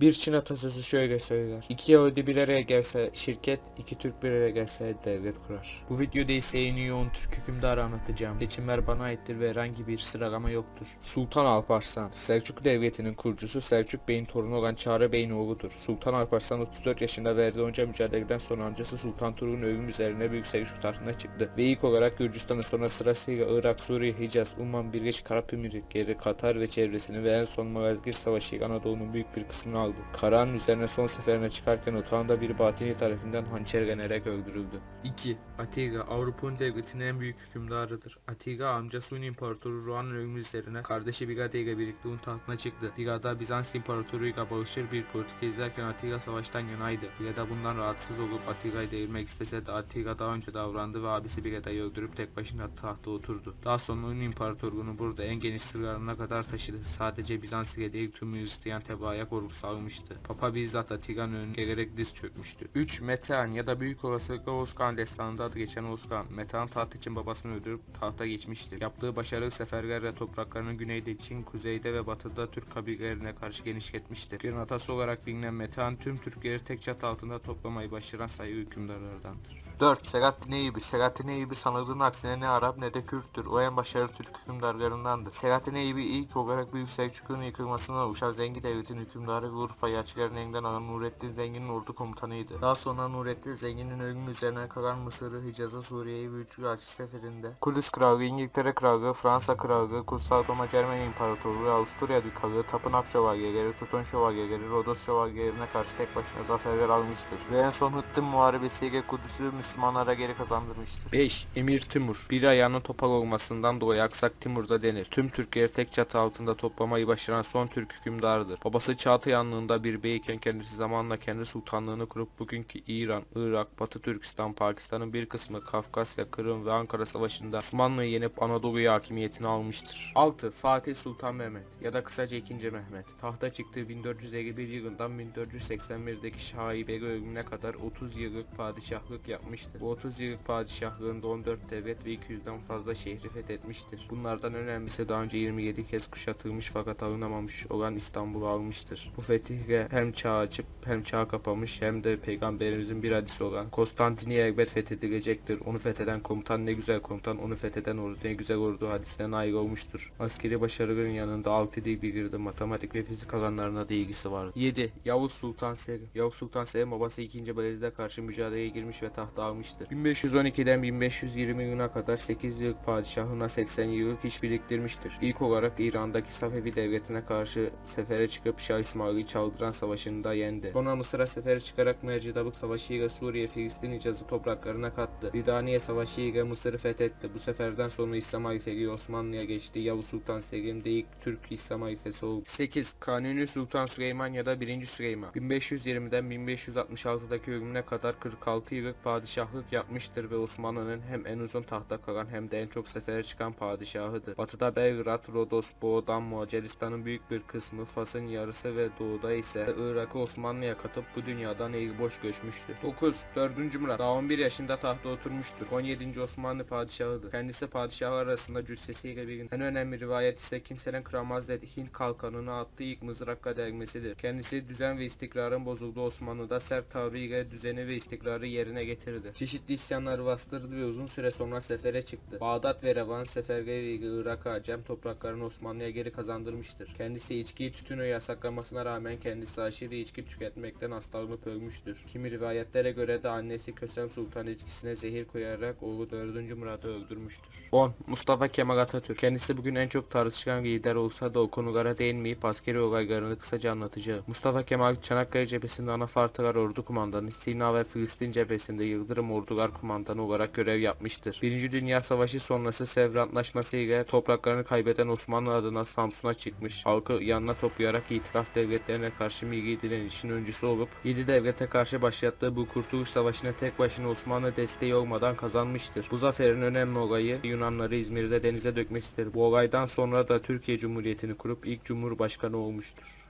Bir Çin atasözü şöyle söyler. İki Yahudi bir araya gelse şirket, iki Türk bir araya gelse devlet kurar. Bu videoda ise en iyi 10 Türk hükümdarı anlatacağım. Seçimler bana aittir ve herhangi bir sıralama yoktur. Sultan Alparslan, Selçuklu Devleti'nin kurucusu Selçuk Bey'in torunu olan Çağrı Bey'in oğludur. Sultan Alparslan 34 yaşında verdiği onca mücadeleden sonra amcası Sultan Turgut'un ölüm üzerine Büyük Selçuk tahtına çıktı. Ve ilk olarak Gürcistan'ın sonra sırasıyla Irak, Suriye, Hicaz, Umman, Birleşik Arap Emirlikleri, Katar ve çevresini ve en son Malazgirt Savaşı Anadolu'nun büyük bir kısmını aldı. Karahan'ın üzerine son seferine çıkarken otağında bir batini tarafından hançerlenerek öldürüldü. 2. Atiga, Avrupa'nın devletinin en büyük hükümdarıdır. Atiga amcası Hun İmparatoru Ruan'ın ölümü üzerine kardeşi Bigade ile birlikte Hun tahtına çıktı. Bigada Bizans İmparatoruyla barışçıl bir politika izlerken Atiga savaştan yanaydı. Bigada bundan rahatsız olup Atiga'yı devirmek istese de Atiga daha önce davrandı ve abisi Bigada'yı öldürüp tek başına tahta oturdu. Daha sonra Hun İmparatorluğunu burada en geniş sırlarına kadar taşıdı. Sadece Bizans ile değil tüm Hristiyan tebaaya koruk sağlamıştı. Papa bizzat Atiga'nın önüne gelerek diz çökmüştü. 3. Metehan ya da büyük olasılıkla Oskan destanında adı geçen Oskan, Metehan taht için babasını öldürüp tahta geçmiştir. Yaptığı başarılı seferlerle topraklarını güneyde Çin, kuzeyde ve batıda Türk kabilelerine karşı genişletmiştir. Bir atası olarak bilinen Metehan tüm Türkleri tek çatı altında toplamayı başaran sayı hükümdarlardandır. 4. Selahattin Eyyubi Selahattin Eyyubi sanıldığının aksine ne Arap ne de Kürttür. O en başarılı Türk hükümdarlarındandır. Selahattin Eyyubi ilk olarak Büyük Selçuklu'nun yıkılmasına Uşak Zengi Devleti'nin hükümdarı ve Urfa'yı açıkların elinden alan Nurettin Zengin'in ordu komutanıydı. Daha sonra Nurettin Zengin'in ölümü üzerine kalan Mısır'ı, Hicaz'ı, Suriye'yi ve Üçlü Açı seferinde Kudüs Kralı, İngiltere Kralı, Fransa Kralı, Kutsal Roma Cermen İmparatorluğu, Avusturya Dükalı, Tapınak Şövalyeleri, Tuton Şövalyeleri, Rodos Şövalyelerine karşı tek başına zaferler almıştır. Ve en son Hıttın Muharebesiyle Kudüs'ü Müslümanlara geri kazandırmıştır. 5. Emir Timur Bir ayağının topal olmasından dolayı Aksak Timur da denir. Tüm Türkleri tek çatı altında toplamayı başaran son Türk hükümdarıdır. Babası Çağatay Hanlığı'nda bir beyken kendisi zamanla kendi sultanlığını kurup bugünkü İran, Irak, Batı Türkistan, Pakistan'ın bir kısmı Kafkasya, Kırım ve Ankara Savaşı'nda Osmanlı'yı yenip Anadolu'yu hakimiyetini almıştır. 6. Fatih Sultan Mehmet ya da kısaca 2. Mehmet. Tahta çıktığı 1451 yılından 1481'deki Şahibeli ölümüne kadar 30 yıllık padişahlık yapmıştır. Bu 30 yıllık padişahlığında 14 devlet ve 200'den fazla şehri fethetmiştir. Bunlardan önemlisi daha önce 27 kez kuşatılmış fakat alınamamış olan İstanbul'u almıştır. Bu fetihle hem çağ açıp hem çağ kapamış hem de peygamberimizin bir hadisi olan Konstantiniye elbet fethedilecektir. Onu fetheden komutan ne güzel komutan, onu fetheden ordu ne güzel ordu hadisine nail olmuştur. Askeri başarıların yanında altı dil bilirdi, matematik ve fizik alanlarına da ilgisi vardı. 7. Yavuz Sultan Selim Yavuz Sultan Selim babası 2. Bayezid'e karşı mücadeleye girmiş ve tahta almıştır. 1512'den 1520 yılına kadar 8 yıllık padişahına 80 yıllık iş biriktirmiştir. İlk olarak İran'daki Safevi devletine karşı sefere çıkıp Şah İsmail'i çaldıran savaşında yendi. Sonra Mısır'a sefere çıkarak Mercidabık Savaşı ile Suriye, Filistin Hicaz'ı topraklarına kattı. Ridaniye Savaşı ile Mısır'ı fethetti. Bu seferden sonra İslam halifeliği Osmanlı'ya geçti. Yavuz Sultan Selim de ilk Türk İslam halifesi oldu. 8. Kanuni Sultan Süleyman ya da 1. Süleyman 1520'den 1566'daki ölümüne kadar 46 yıllık padişahlık yapmıştır ve Osmanlı'nın hem en uzun tahta kalan hem de en çok sefere çıkan padişahıdır. Batıda Belgrad, Rodos, Boğdan, Macaristan'ın büyük bir kısmı, Fas'ın yarısı ve doğuda ise Irak'ı Osmanlı'ya katıp bu dünyadan el boş göçmüştür. 9. 4. Murat daha 11 yaşında tahta oturmuştur. 17. Osmanlı padişahıdır. Kendisi padişahlar arasında cüssesiyle bilinir. En önemli rivayet ise kimsenin kıramaz dediği Hint kalkanını attığı ilk mızrakla delmesidir. Kendisi düzen ve istikrarın bozulduğu Osmanlı'da sert tavrıyla düzeni ve istikrarı yerine getirdi. Çeşitli isyanları bastırdı ve uzun süre sonra sefere çıktı. Bağdat ve Revan seferleriyle Irak'a Cem topraklarını Osmanlı'ya geri kazandırmıştır. Kendisi içkiyi tütünü yasaklamasına rağmen kendisi aşırı içki tüketmekten hastalanıp ölmüştür. Kimi rivayetlere göre de annesi Kösem Sultan içkisine zehir koyarak oğlu 4. Murat'ı öldürmüştür. 10. Mustafa Kemal Atatürk Kendisi bugün en çok tartışılan lider olsa da o konulara değinmeyip askeri olaylarını kısaca anlatacağım. Mustafa Kemal Çanakkale cephesinde Anafartalar Ordu Kumandanı, Sina ve Filistin cephesinde Yıldırım Ordular Kumandanı olarak görev yapmıştır. Birinci Dünya Savaşı sonrası Sevr Antlaşması ile topraklarını kaybeden Osmanlı adına Samsun'a çıkmış. Halkı yanına toplayarak itiraf devletlerine karşı milli direnişin öncüsü olup 7 devlete karşı başlattığı bu Kurtuluş Savaşı'nı tek başına Osmanlı desteği olmadan kazanmıştır. Bu zaferin önemli olayı Yunanları İzmir'de denize dökmesidir. Bu olaydan sonra da Türkiye Cumhuriyeti'ni kurup ilk Cumhurbaşkanı olmuştur.